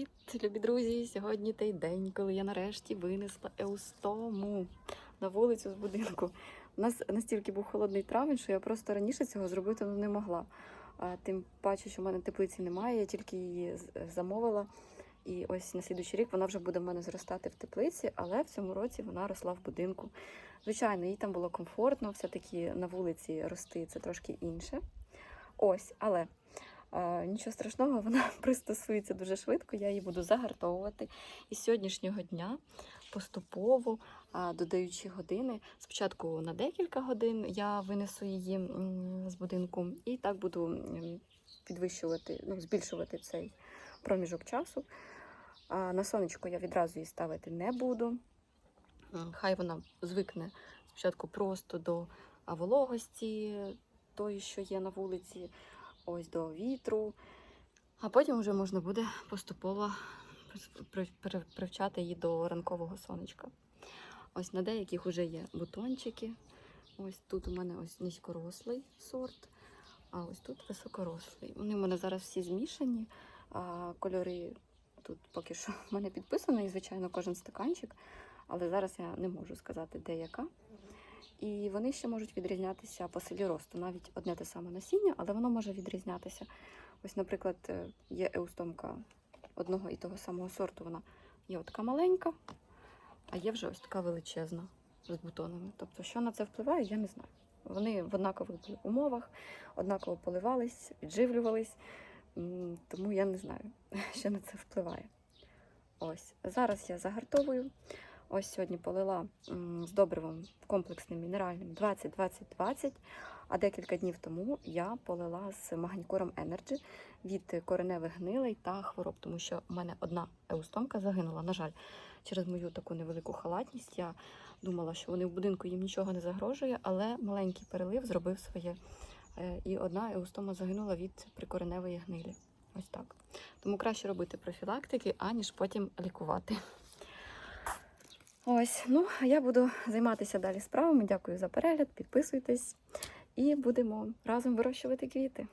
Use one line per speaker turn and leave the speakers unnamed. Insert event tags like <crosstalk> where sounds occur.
Привіт, любі друзі! Сьогодні той день, коли я нарешті винесла еустому на вулицю з будинку. У нас настільки був холодний травень, що я просто раніше цього зробити ну, не могла. Тим паче, що в мене теплиці немає, я тільки її замовила. І ось на слідуючий рік вона вже буде в мене зростати в теплиці, але в цьому році вона росла в будинку. Звичайно, їй там було комфортно, все-таки на вулиці рости це трошки інше. Ось, але нічого страшного, <laughs> вона пристосується дуже швидко, я її буду загартовувати. І з сьогоднішнього дня поступово, додаючи години, спочатку на декілька годин я винесу її з будинку, і так буду підвищувати, ну, збільшувати цей проміжок часу. На сонечко я відразу її ставити не буду. Хай вона звикне спочатку просто до вологості, тої, що є на вулиці, ось до вітру. А потім вже можна буде поступово при- при- привчати її до ранкового сонечка. Ось на деяких вже є бутончики. Ось тут у мене ось низькорослий сорт, а ось тут високорослий. Вони в мене зараз всі змішані. А кольори тут поки що в мене підписано, і, звичайно, кожен стаканчик. Але зараз я не можу сказати, де яка. І вони ще можуть відрізнятися по силі росту. Навіть одне те саме насіння, але воно може відрізнятися. Ось, наприклад, е, є еустомка одного і того самого сорту. Вона є така маленька, а є вже ось така величезна з бутонами. Тобто, що на це впливає, я не знаю. Вони в однакових умовах, однаково поливались, підживлювались, тому я не знаю, <laughs> що на це впливає. Ось зараз я загартовую. Ось сьогодні полила з добривом комплексним мінеральним 20-20-20, а декілька днів тому я полила з магнікором Energy від кореневих гнилей та хвороб, тому що в мене одна еустомка загинула. На жаль, через мою таку невелику халатність я думала, що вони в будинку їм нічого не загрожує, але маленький перелив зробив своє. Е, І одна еустома загинула від прикореневої гнилі. Ось так. Тому краще робити профілактики, аніж потім лікувати. Ось, ну я буду займатися далі справами. Дякую за перегляд, підписуйтесь і будемо разом вирощувати квіти.